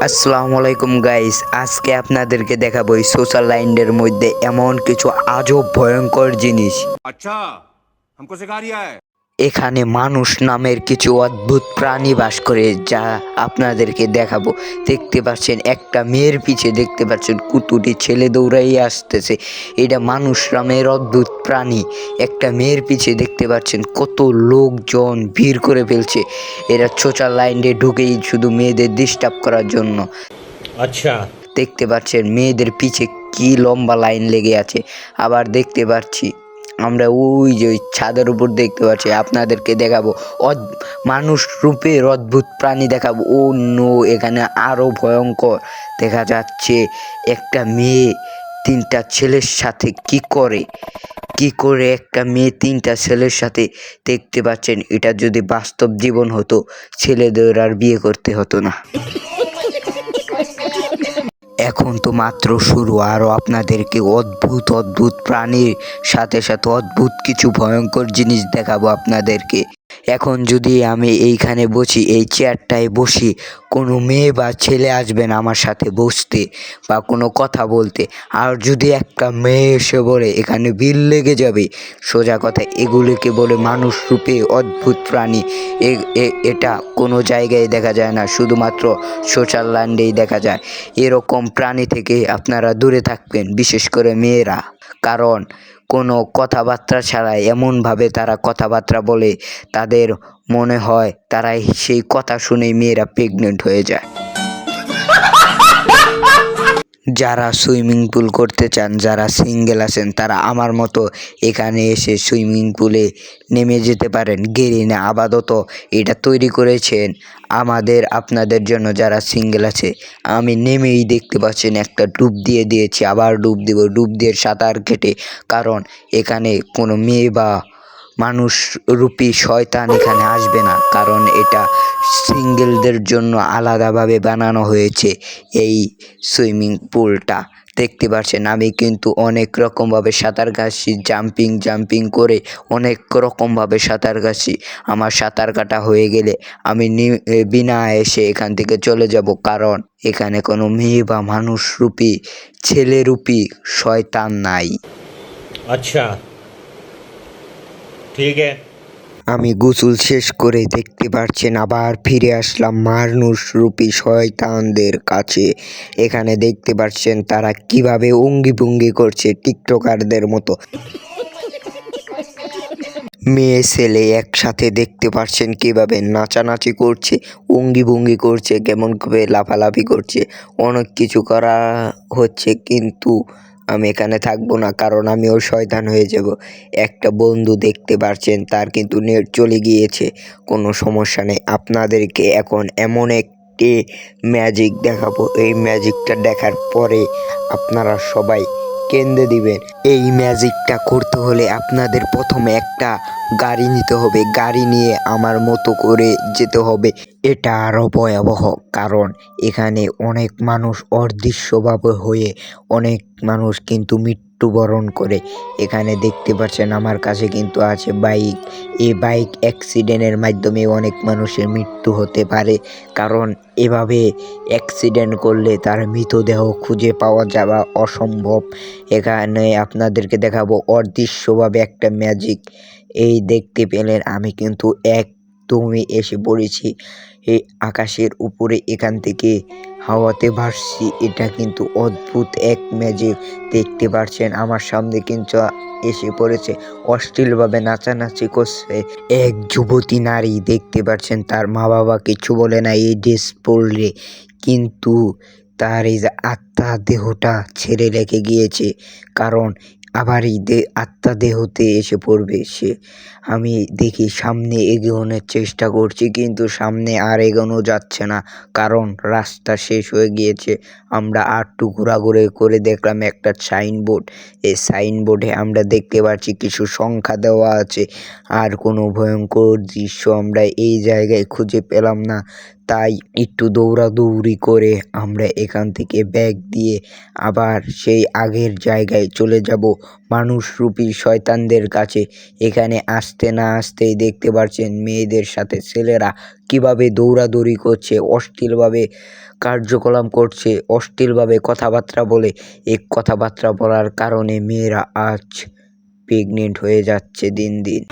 আসসালামু আলাইকুম গাইস আজকে আপনাদেরকে দেখাবো এই সোশ্যাল লাইনের মধ্যে এমন কিছু আজব ভয়ঙ্কর জিনিস अच्छा हमको सिखा रिया है এখানে মানুষ নামের কিছু অদ্ভুত প্রাণী বাস করে যা আপনাদেরকে দেখাবো। দেখতে পাচ্ছেন একটা মেয়ের পিছে দেখতে পাচ্ছেন কুতুটি ছেলে দৌড়াই আসতেছে। এটা মানুষ নামের অদ্ভুত প্রাণী। একটা মেয়ের পিছে দেখতে পাচ্ছেন কত লোকজন ভিড় করে ফেলছে। এরা লাইন লাইনে ঢুকেই শুধু মেয়েদের ডিস্টার্ব করার জন্য। আচ্ছা। দেখতে পাচ্ছেন মেয়েদের পিছে কি লম্বা লাইন লেগে আছে। আবার দেখতে পাচ্ছি আমরা ওই যে ওই ছাদের উপর দেখতে পাচ্ছি, আপনাদেরকে দেখাবো। মানুষ রূপের অদ্ভুত প্রাণী দেখাবো। ও নো, এখানে আরও ভয়ঙ্কর দেখা যাচ্ছে। একটা মেয়ে তিনটা ছেলের সাথে কি করে? কি করে একটা মেয়ে তিনটা ছেলের সাথে দেখতে পাচ্ছেন? এটা যদি বাস্তব জীবন হতো, ছেলেদের আর বিয়ে করতে হতো না। এখন তো মাত্র শুরু আরও আপনাদেরকে অদ্ভুত অদ্ভুত প্রাণীর সাথে সাথে অদ্ভুত কিছু ভয়ঙ্কর জিনিস দেখাবো আপনাদেরকে। এখন যদি আমি এইখানে বসি, এই চেয়ারটায় বসি, কোনো মেয়ে বা ছেলে আসবে না আমার সাথে বসতে বা কোনো কথা বলতে। আর যদি একটা মেয়ে এসে বলে, এখানে বিল লেগে যাবে। সোজা কথা, এগুলিকে বলে মানুষ রূপে অদ্ভুত প্রাণী। এটা কোনো জায়গায় দেখা যায় না, শুধুমাত্র সোশ্যাল ল্যান্ডেই দেখা যায়। এরকম প্রাণী থেকে আপনারা দূরে থাকবেন, বিশেষ করে মেয়েরা। কারণ কোনো কথাবার্তা ছাড়াই এমনভাবে তারা কথাবার্তা বলে, তাদের মনে হয় তারাই সেই কথা শুনেই মেয়েরা প্রেগনেন্ট হয়ে যায়। যারা সুইমিং পুল করতে চান, যারা সিঙ্গেল আছেন, তারা আমার মতো এখানে এসে সুইমিং পুলে নেমে যেতে পারেন। গেরিনে আপাতত এটা তৈরি করেছেন আমাদের, আপনাদের জন্য যারা সিঙ্গেল আছে। আমি নেমেই দেখতে পাচ্ছেন একটা ডুব দিয়ে দিয়েছি, আবার ডুব দিব। ডুব দিয়ে সাঁতার কেটে, কারণ এখানে কোনো মেয়ে বা মানুষ রূপী শয়তান এখানে আসবে না, কারণ এটা সিঙ্গেলদের জন্য আলাদাভাবে বানানো হয়েছে এই সুইমিং পুলটা। দেখতে পাচ্ছেন, আমি কিন্তু অনেক রকমভাবে সাঁতার কাছি জাম্পিং জাম্পিং করে অনেক রকমভাবে সাঁতার কাছি আমার সাঁতার কাটা হয়ে গেলে আমি বিনা এসে এখান থেকে চলে যাব, কারণ এখানে কোনো মেয়ে বা মানুষরূপী ছেলেরূপী শয়তান নাই। আচ্ছা ঠিক আমি গুসুল শেষ করে দেখতে পারছেন, আবার ফিরে আসলাম মারনুষ রূপী শয়তানদের কাছে। এখানে দেখতে পারছেন তারা কীভাবে অঙ্গি ভঙ্গি করছে টিকটকারদের মতো। মেয়ে, ছেলে একসাথে দেখতে পাচ্ছেন কীভাবে নাচানাচি করছে অঙ্গি ভঙ্গি করছে, কেমন করে লাফালাফি করছে। অনেক কিছু করা হচ্ছে, কিন্তু আমি এখানে থাকব না, কারণ আমিও শয়তান হয়ে যাব। একটা বন্ধু দেখতে পারছেন, তার কিন্তু নেট চলে গিয়েছে, কোনো সমস্যা নেই। আপনাদেরকে এখন এমন একটি ম্যাজিক দেখাবো। এই ম্যাজিকটা দেখার পরে আপনারা সবাই কেন্দ্রে দিবেন। এই ম্যাজিকটা করতে হলে আপনাদের প্রথমে একটা গাড়ি নিতে হবে। গাড়ি নিয়ে আমার মতো করে যেতে হবে। এটা আরও ভয়াবহ কারণ এখানে অনেক মানুষ অদৃশ্যভাবে হয়ে অনেক মানুষ কিন্তু মৃত্যুবরণ করে। এখানে দেখতে পাচ্ছেন আমার কাছে কিন্তু আছে বাইক। এই বাইক অ্যাক্সিডেন্টের মাধ্যমে অনেক মানুষের মৃত্যু হতে পারে। কারণ এভাবে অ্যাক্সিডেন্ট করলে তার মৃতদেহ খুঁজে পাওয়া যাওয়া অসম্ভব। এখানে আপনাদেরকে দেখাবো অদৃশ্যভাবে একটা ম্যাজিক। এই দেখতে পেলেন আমি কিন্তু একদমই এসে পড়েছি এ আকাশের উপরে এখান থেকে হাওয়াতে ভাসছি। এটা কিন্তু অদ্ভুত এক ম্যাজিক দেখতে পারছেন, আমার সামনে কিন্তু এসে পড়েছে, অশ্লীলভাবে নাচানাচি করছে এক যুবতী নারী। দেখতে পাচ্ছেন তার মা বাবা কিছু বলে না, এই ড্রেস পরলে কিন্তু তার এই যে আত্মা দেহটা ছেড়ে রেখে গিয়েছে। কারণ আবার এই দে, আত্মা দেহতে এসে পড়বে সে। আমি দেখি সামনে এগোনোর চেষ্টা করছি, কিন্তু সামনে আর এগোনো যাচ্ছে না, কারণ রাস্তা শেষ হয়ে গিয়েছে। আমরা আটটু ঘোরাঘুরি করে দেখলাম একটা সাইনবোর্ড। এই সাইনবোর্ডে আমরা দেখতে পাচ্ছি কিছু সংখ্যা দেওয়া আছে। আর কোনো ভয়ঙ্কর দৃশ্য আমরা এই জায়গায় খুঁজে পেলাম না। তাই একটু দৌড়াদৌড়ি করে আমরা এখান থেকে ব্যাগ দিয়ে আবার সেই আগের জায়গায় চলে যাব। মানুষরূপী শয়তানদের কাছে এখানে আসতে না আসতেই দেখতে পাচ্ছেন মেয়েদের সাথে ছেলেরা কীভাবে দৌড়াদৌড়ি করছে, অশ্লীলভাবে কার্যকলাপ করছে, অশ্লীলভাবে কথাবার্তা বলে। এই কথাবার্তা বলার কারণে মেয়েরা আজ প্রেগনেন্ট হয়ে যাচ্ছে দিন দিন।